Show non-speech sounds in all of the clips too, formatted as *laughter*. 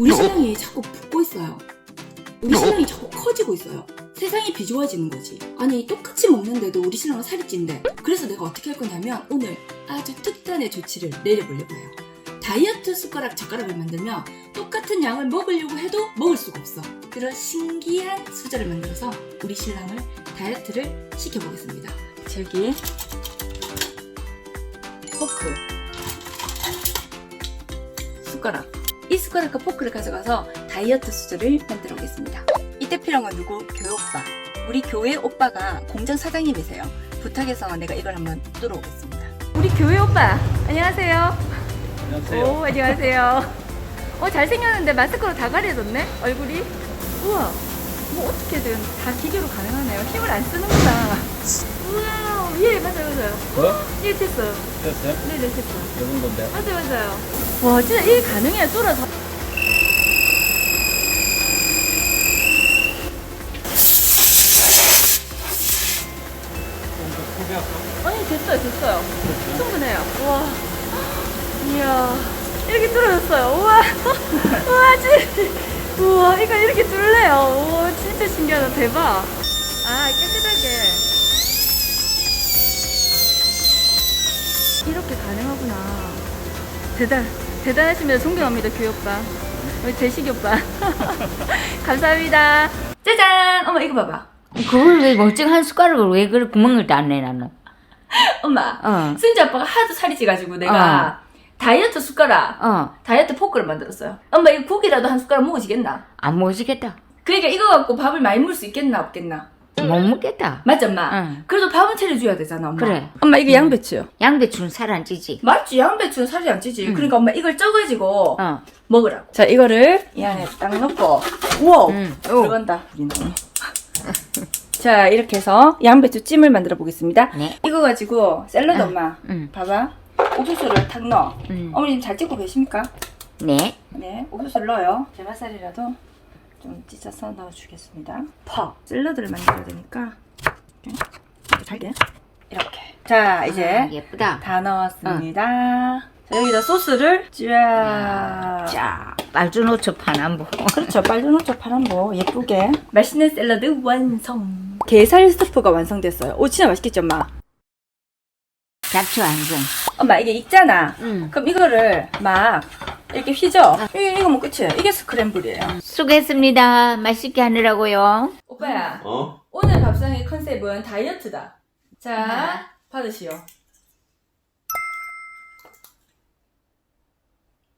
우리 신랑이 자꾸 붓고 있어요. 우리 신랑이 자꾸 커지고 있어요. 세상이 비좋아지는 거지. 아니 똑같이 먹는데도 우리 신랑은 살이 찐대. 그래서 내가 어떻게 할 거냐면 오늘 아주 특단의 조치를 내려보려고 해요. 다이어트 숟가락 젓가락을 만들면 똑같은 양을 먹으려고 해도 먹을 수가 없어. 그런 신기한 수저를 만들어서 우리 신랑을 다이어트를 시켜보겠습니다. 저기 포크, 숟가락. 이 숟가락과 포크를 가져가서 다이어트 수저를 만들어 오겠습니다. 이때 필요한 건 누구? 교회 오빠. 우리 교회 오빠가 공장 사장님이세요. 부탁해서 내가 이걸 한번 뚫어 오겠습니다. 우리 교회 오빠, 안녕하세요. 안녕하세요. 오, 안녕하세요. 어, 잘생겼는데 마스크로 다 가려졌네? 얼굴이? 우와, 뭐 어떻게든 다 기계로 가능하네요. 힘을 안 쓰는구나. 우와, 예, 맞아요, 맞아요. 뭐? 예, 됐어요. 됐어요? 네, 네, 됐어요. 이런 건데. 맞아요, 맞아요. 와, 진짜 일 가능해요, 뚫어서. 아니, 됐어요, 됐어요. 충분해요. 와, 이야, 이렇게 뚫어졌어요. 우와, *laughs* 우와, 진 우와, 이거 이렇게 뚫래요. 우와, 진짜 신기하다, 대박. 아, 깨끗하게. 이렇게 가능하구나. 대단, 대단하십니다. 존경합니다, 교회 오빠. 우리 대식이 오빠. *laughs* 감사합니다. 짜잔! 엄마, 이거 봐봐. 그걸 왜 멀쩡한 숟가락을 왜 그래 구멍을 땄네 나는. *laughs* 엄마, 어. 승지 아빠가 하도 살이 찌가지고 내가 다이어트 숟가락, 어. 다이어트 포크를 만들었어요. 엄마, 이거 국이라도 한 숟가락 먹으시겠나? 안 먹으시겠다. 그러니까 이거 갖고 밥을 많이 먹을 수 있겠나, 없겠나? 못 먹겠다. 맞지, 엄마? 응. 그래도 밥은 차려줘야 되잖아, 엄마. 그래. 엄마, 이게 양배추요. 양배추는 살 안 찌지. 맞지, 양배추는 살이 안 찌지. 그러니까 엄마 이걸 쪄가지고 어. 먹으라고. 자, 이거를 이 안에 딱 넣고, 우와! 응. 들어간다, 우리는. *laughs* 자, 이렇게 해서 양배추 찜을 만들어 보겠습니다. 네. 이거 가지고 샐러드 응. 엄마, 응. 봐봐. 옥수수를 탁 넣어. 응. 어머님 잘 찍고 계십니까? 네. 네, 옥수수를 넣어요. 제맛살이라도 좀 찢어서 넣어주겠습니다. 퍽! 샐러드를 만들어야 되니까. 이렇게 잘게. 이렇게. 자, 이제 아, 예쁘다. 다 넣었습니다. 자, 여기다 소스를 쫙. 자, 빨주노초 파남보. *laughs* 그렇죠. 빨주노초 파란보 예쁘게. 맛있는 샐러드 완성. 게살 스프가 완성됐어요. 오, 진짜 맛있겠죠, 엄마? 잡초 완성. 엄마, 이게 익잖아. 응. 그럼 이거를 막 이렇게 휘저. 이, 이거 뭐 끝이에요. 이게 스크램블이에요. 수고했습니다. 맛있게 하느라고요. 오빠야, 어? 오늘 밥상의 컨셉은 다이어트다. 자, 받으시오.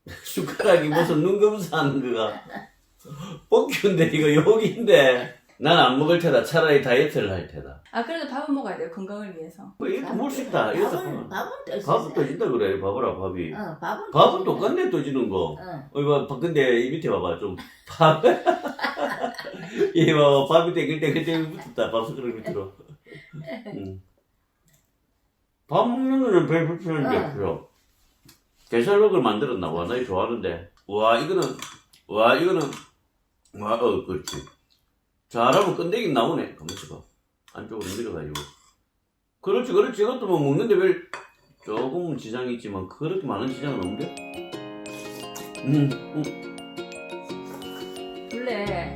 *laughs* 숟가락이 무슨 눈금사 하는 거가. 뻑큐인데 이거 여기인데. 난 안 먹을 테다. 차라리 다이어트를 할 테다. 아, 그래도 밥은 먹어야 돼요. 건강을 위해서. 뭐 이것도 먹을 수 있다. 이것도 밥은, 밥은. 밥은 또 밥은 떠진다 그래. 봐봐라 밥이. 어, 밥은. 밥은 똑같네 떠지는 거. 어. 어, 이거 봐, 근데 이 밑에 봐봐 좀 밥. *laughs* 이 봐봐 밥이 땡글땡글땡글 붙었다. 밥 숟가락 밑으로. 응. *laughs* 밥 먹는 거는 별 불편한 게 응. 없어. 게살록을 만들었나 봐. 나 이거 좋아하는데. 와 이거는 와 이거는 와 어 그렇지. 잘하면 끈데기 나오네. 가만 있어 봐. 안쪽으로 밀어가지고. 그렇지 그렇지 이것도 뭐 먹는데 별 조금 지장이 있지만 그렇게 많은 지장은 없는데. 음, 음. 원래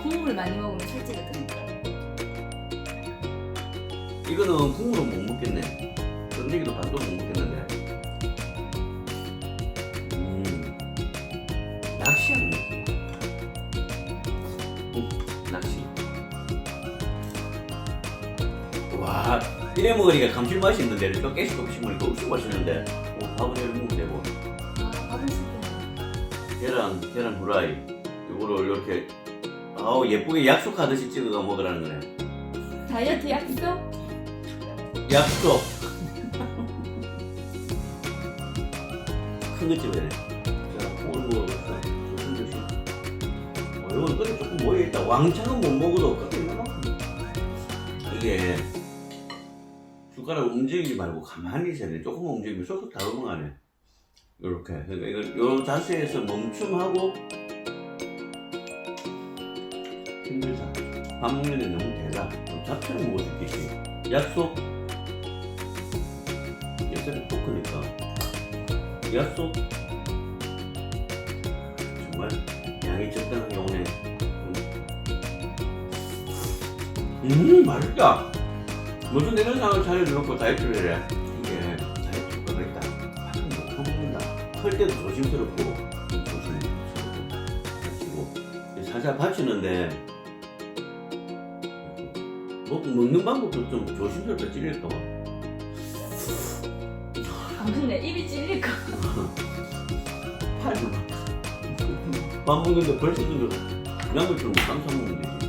국물 많이 먹으면 살찌거든. 이거는 국물은 못 먹겠네. 끈데기도 반도 못 먹겠는데. 음, 낚시하는 느낌. 이래 먹으니까 감칠맛이 있는데, 이렇게 깨씩 없이 먹으니까 엄청 맛있는데. 어, 밥은 이렇게 먹으면 되고. 아, 밥은 쓰게. 계란, 계란 후라이. 이거를 이렇게, 아우, 예쁘게 약속하듯이 찍어가 먹으라는 거네. 다이어트 약속? 약속. 큰 거 집어야 돼. 자, 오늘 먹어볼까? 조심 조심. 어, 이건 끝에 조금 모여있다. 왕창은 못 먹어도 끝에 이만큼. 이게 숟가락 움직이지 말고 가만히 있어야 돼. 조금 움직이면 쏙쏙 다 넘어가네. 요렇게. 그러니까 이걸 요 자세에서 멈춤하고 힘들다. 밥 먹는데 너무 대다. 좀 잡채를 수 있겠지. 약속. 예전에 포크니까. 약속. 좀 정말 양이 적당하게 오네. 음, 맛있다. 무슨 이런 상을 차려놓고 다이어트를 해. 이게 다이어트 효과가 있다. 밥은 못 먹는다. 클 때도 조심스럽고, 좀 조심스럽고, 그리고 살살 받치는데, 먹, 먹는 방법도 좀 조심스럽게 찔릴까봐. 아, 근데 입이 찔릴까? 팔도 밥 먹는데 벌써 좀 양배추를 못 감싸 먹는 되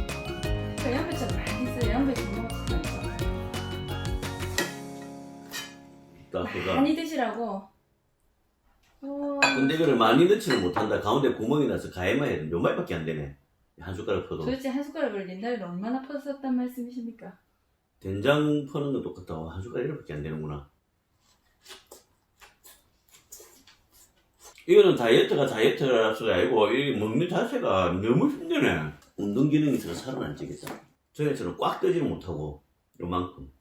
딱 그가. 많이 드시라고. 어, 근데 이거를 많이 넣지는 못한다. 가운데 구멍이 나서 가해만 해도 몇 마리밖에 안 되네. 한 숟가락 퍼도. 도대체 한 숟가락을 옛날에 얼마나 퍼졌단 말씀이십니까? 된장 퍼는 건 똑같다. 한 숟가락 이렇게 안 되는구나. 이거는 다이어트가 다이어트라서가 아니고 이 먹는 자세가 너무 힘드네. 운동 기능이 안 찌겠다. 저희처럼 꽉 뜨지는 못하고 요만큼.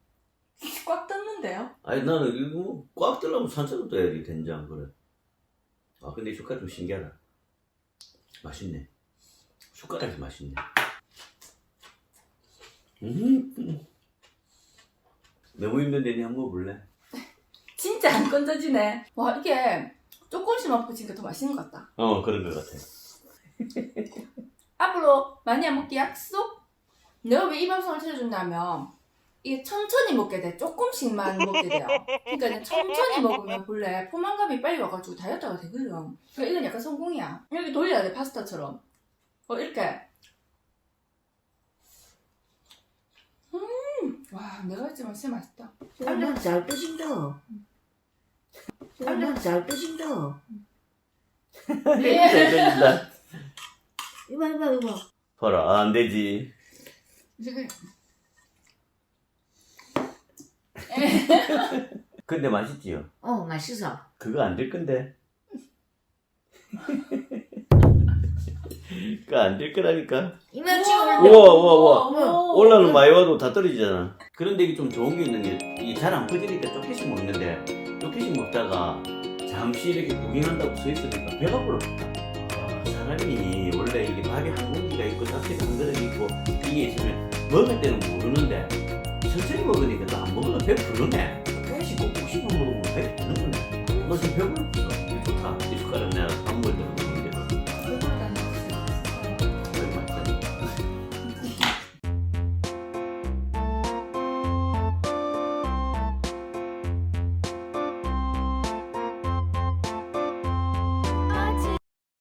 꽉 떴는데요? 아니 나는 이거 뭐꽉 뜨려면 산처럼 떠야지 된장 그래. 아 근데 이 숟가락 좀 신기하다. 맛있네. 숟가락이 맛있네. 음. 너무 힘든데 니 한번 먹어볼래? *laughs* 진짜 안 건져지네. 와 이게 조금씩 먹으니까 더 맛있는 것 같다. 어 그런 것 같아. *laughs* 앞으로 많이 안 먹기 약속? 내가 왜 이 방송을 찾아준다면 이게 천천히 먹게 돼. 조금씩만 먹게 돼요. 그러니까 그냥 천천히 먹으면 본래 포만감이 빨리 와가지고 다이어트가 되거든. 그러니까 이건 약간 성공이야. 이렇게 돌려야 돼 파스타처럼. 어 이렇게. 음, 와 내가 했지만 진짜 맛있다. 난잘 드신다. 난잘 드신다. 네. 잘 들린다. 이봐 이봐 이봐. 봐라 아, 안 되지. 지금 *laughs* 근데 맛있지요. 어 맛있어. 그거 안 될 건데. *laughs* 그거 안 될 거라니까. 이만. 우와 우와 우와. 어머. 올라는 많이 와도 다 떨어지잖아. 그런데 이게 좀 좋은 게 있는 게, 이게 잘 안 퍼지니까 조금씩 먹는데, 조금씩 먹다가 잠시 이렇게 구경한다고 서 있으니까 배가 불렀다. 아, 사람이 원래 이게 밥에 한 공기가 있고, 잡채가 한 그릇 있고, 이게 있으면 먹을 때는 모르는데, 천천히 먹으니까 또안 먹으면 배 부르네. 조금씩 먹고 싶은 먹으면 배 부르는 거네. 너 지금 배불렀어. 좋다. 이 숟가락 내가